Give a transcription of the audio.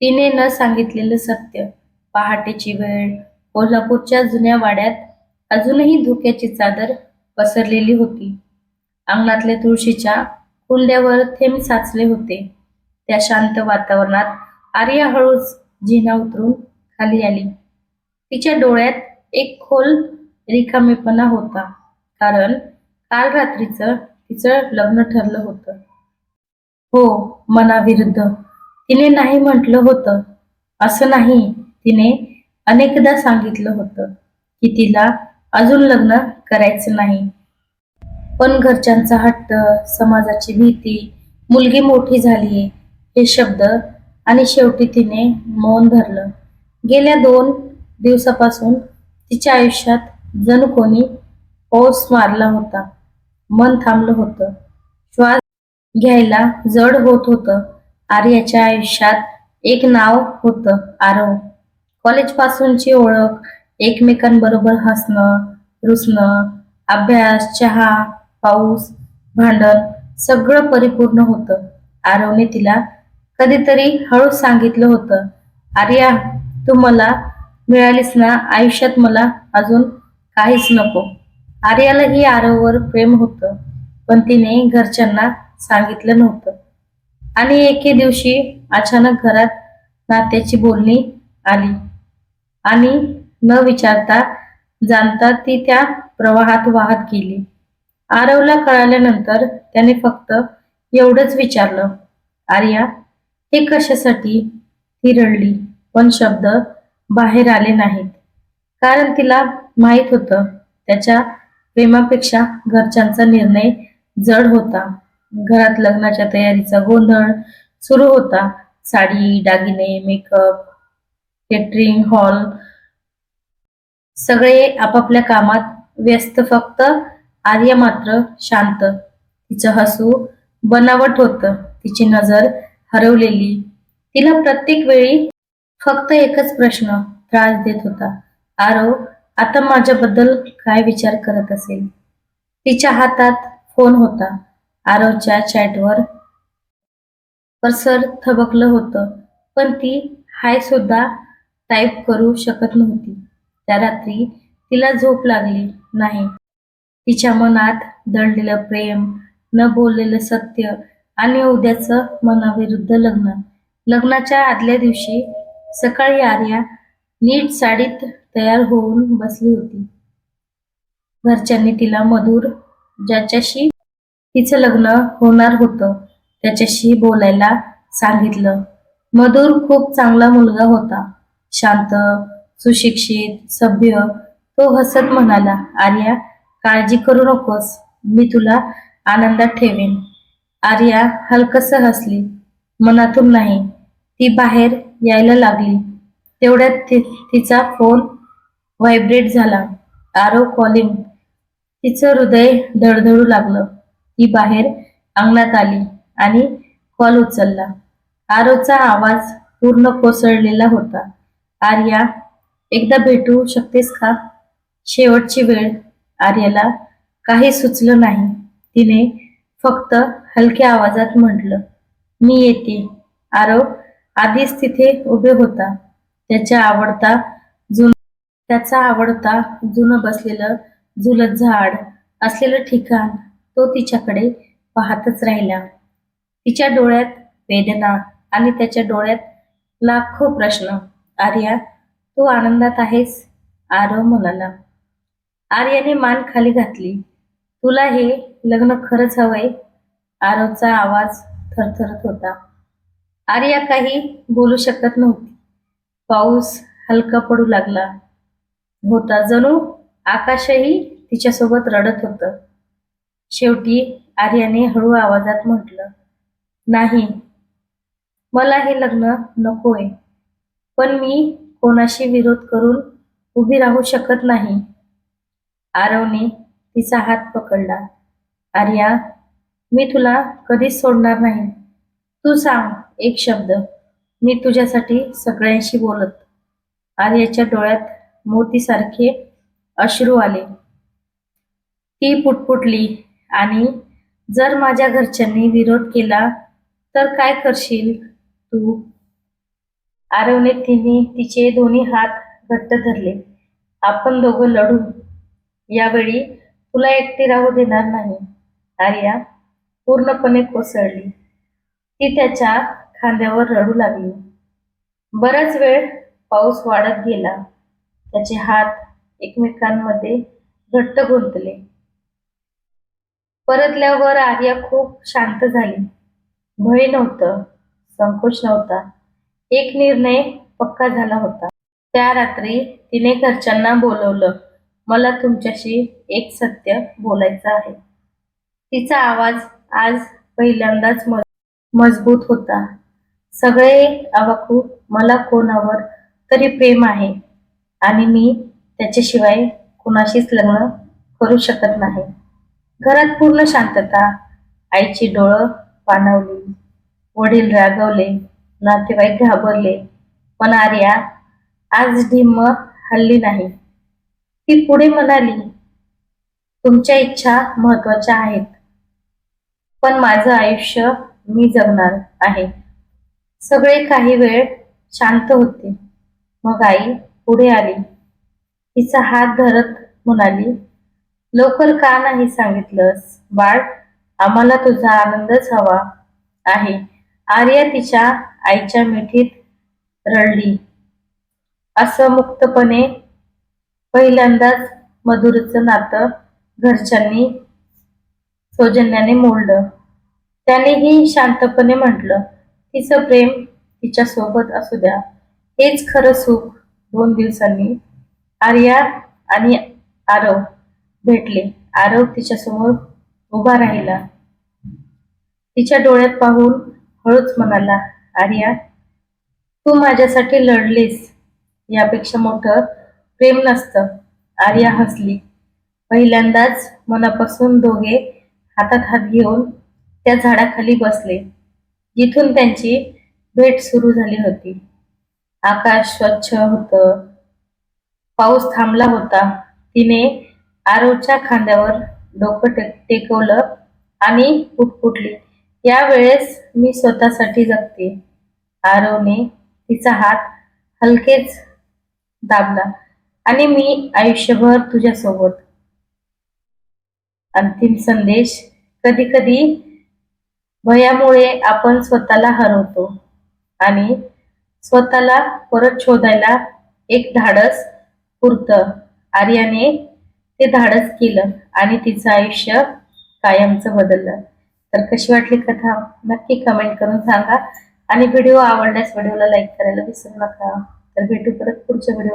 तिने न सांगितलेलं सत्य. पहाटेची वेळ. कोल्हापूरच्या जुन्या वाड्यात अजूनही धुक्याची चादर पसरलेली होती. अंगणातल्या तुळशीच्या कुंड्यावर थेंब साचले होते. त्या शांत वातावरणात आर्या हळूच जिना उतरून खाली आली. तिच्या डोळ्यात एक खोल रिकामेपणा होता. कारण काल रात्रीचं तिचं लग्न ठरलं होतं. हो मनाविरुद्ध. तिने नाही म्हटलं होतं. असं नाही तिने अनेकदा सांगितलं होतं की तिला अजून लग्न करायचं नाही. पण घरच्यांचा हट्ट समाजाची भीती मुलगी मोठी झालीये हे शब्द आणि शेवटी तिने मौन धरलं. गेल्या दोन दिवसापासून तिच्या आयुष्यात जणू कोणी पाऊस मारला होता. मन थांबलं होतं. श्वास घ्यायला जड होत होतं. आर्याच्या आयुष्यात एक नाव होतं आरव. कॉलेज पासूनची ओळख एकमेकांबरोबर हसणं रुसणं अभ्यास चहा पाऊस भांडण सगळं परिपूर्ण होतं. आरवने तिला कधीतरी हळू सांगितलं होतं आर्या तू मला मिळालीस ना आयुष्यात मला अजून काहीच नको. आर्यालाही आरववर प्रेम होतं पण तिने घरच्यांना सांगितलं नव्हतं. आणि एके दिवशी अचानक घरात नात्याची बोलणी आली. आणि न विचारता जाणता ती त्या प्रवाहात वाहत गेली. आरवला कळाल्यानंतर त्याने फक्त एवढंच विचारलं आर्या हे कशासाठी? ती रडली. पण शब्द बाहेर आले नाहीत. कारण तिला माहीत होतं त्याच्या प्रेमापेक्षा घरच्यांचा निर्णय जड होता. घरात लग्नाच्या तयारीचा गोंधळ सुरू होता. साडी दागिने मेकअप केटरिंग हॉल सगळे आपापल्या कामात व्यस्त. फक्त आर्य मात्र शांत. तिचं हसू बनावट होतं. तिची नजर हरवलेली. तिला प्रत्येक वेळी फक्त एकच प्रश्न त्रास देत होता. आरव आता माझ्याबद्दल काय विचार करत असेल? तिच्या हातात फोन होता. आरवच्या चॅटवर कर्सर थबकलं होतं पण ती हाय सुद्धा टाईप करू शकत नव्हती. त्या रात्री तिला झोप लागली नाही. तिच्या मनात दडलेलं प्रेम न बोललेलं सत्य आणि उद्याचं मनाविरुद्ध लग्न. लग्नाच्या आदल्या दिवशी सकाळी आर्या नीट साडीत तयार होऊन बसली होती. घरच्यांनी तिला मधुर ज्याच्याशी तिचं लग्न होणार होतं त्याच्याशी बोलायला सांगितलं. मधुर खूप चांगला मुलगा होता. शांत सुशिक्षित सभ्य तो हसत म्हणाला आर्या काळजी करू नकोस मी तुला आनंदात ठेवेन. आर्या हलकस हसली. मनातून नाही ती बाहेर यायला लागली. तेवढ्यात ति- तिचा फोन व्हायब्रेट झाला. आरो कॉलिंग. तिचं हृदय धडधडू लागलं. ती बाहेर अंगणात आली आणि कॉल उचलला. आरोचा आवाज पूर्ण कोसळलेला होता. आर्या एकदा भेटू शकतेस का? शेवटची वेळ. आर्याला काही सुचलं नाही. तिने फक्त हलक्या आवाजात म्हटलं मी येते. आरव आधीच तिथे उभे होता. त्याच्या आवडता जुन त्याचा आवडता जुनं बसलेलं झुलत झाड असलेलं ठिकाण तो तिच्याकडे पाहतच राहिला. तिच्या डोळ्यात वेदना आणि त्याच्या डोळ्यात लाखो प्रश्न. आर्या तू आनंदात आहेस? आरव म्हणाला. आर्याने मान खाली घातली. तुला हे लग्न खरंच हवंय? आरवचा आवाज थरथरत होता. आर्या काही बोलू शकत नव्हती. पाऊस हलका पडू लागला होता. जणू आकाशही तिच्यासोबत रडत होतं. शेवटी आर्याने हळू आवाजात म्हटलं नाही मला हे लग्न नकोय पण मी कोणाशी विरोध करून उभी राहू शकत नाही. आरवने तिचा हात पकडला. आर्या मी तुला कधीच सोडणार नाही. तू सांग एक शब्द मी तुझ्यासाठी सगळ्यांशी बोलत. आर्याच्या डोळ्यात मोतीसारखे अश्रू आले. ती पुटपुटली. आणि जर माझ्या घरच्यांनी विरोध केला तर काय करशील तू? आरवने तिने तिचे दोन्ही हात घट्ट धरले. आपण दोघं लढू. यावेळी तुला एकटी राहू देणार नाही. आर्या पूर्णपणे कोसळली. ती त्याच्या खांद्यावर रडू लागली. बराच वेळ पाऊस वाढत गेला. त्याचे हात एकमेकांमध्ये घट्ट गुंतले. परतल्यावर आर्या खूप शांत झाली. भय नव्हतं संकोच नव्हता. एक निर्णय पक्का झाला होता. त्या रात्री तिने घरच्यांना बोलवलं मला तुमच्याशी एक सत्य बोलायचं आहे. तिचा आवाज आज पहिल्यांदाच म- मजबूत होता. सगळे अवाकू मला कोणावर तरी प्रेम आहे आणि मी त्याच्याशिवाय कुणाशीच लग्न करू शकत नाही. घरात पूर्ण शांतता. आईची डोळं पाणावली वडील रागवले. नातेवाईक घाबरले. पण आर्या आज ढिम्म हल्ली नाही. ती पुढे म्हणाली तुमच्या इच्छा महत्त्वाच्या आहेत. पण माझं आयुष्य मी जगणार आहे. सगळे काही वेळ शांत होते. मग आई पुढे आली. तिचा हात धरत म्हणाली लवकर का नाही सांगितलंस? बाळ आम्हाला तुझा आनंदच हवा आहे. आर्या तिच्या आईच्या मिठीत रडली. असं मुक्तपणे पहिल्यांदाच मधुरचं नातं घरच्यांनी सौजन्याने मोडलं. त्यानेही शांतपणे म्हटलं तिचं प्रेम तिच्या सोबत असू द्या. हेच खरं सुख दोन दिवसांनी. आर्या आणि आरव भेटले. आरव तिच्यासमोर उभा राहिला. तिच्या डोळ्यात पाहून हळूच म्हणाला आर्या तू माझ्यासाठी लढलीस. यापेक्षा मोठं प्रेम नसतं. आर्या हसली. पहिल्यांदाच मनापासून दोघे हातात हात घेऊन त्या झाडाखाली बसले. जिथून त्यांची भेट सुरू झाली होती. आकाश स्वच्छ होतं. पाऊस थांबला होता. तिने आरोच्या खांद्यावर डोकं टेक टेकवलं आणि पुटपुटली. यावेळेस मी स्वतःसाठी जगते. आरवने तिचा हात हलकेच दाबला आणि मी आयुष्यभर तुझ्यासोबत. अंतिम संदेश कधी कधी भयामुळे आपण स्वतःला हरवतो आणि स्वतःला परत शोधायला एक धाडस पुरतं. आर्याने ते धाडस केलं आणि तिचं आयुष्य कायमचं बदललं. तर कशी वाटली कथा? नक्की कमेंट करून सांगा. आणि व्हिडिओ आवडल्यास व्हिडिओला लाईक करायला विसरू नका. तर भेटू परत पुढच्या व्हिडिओ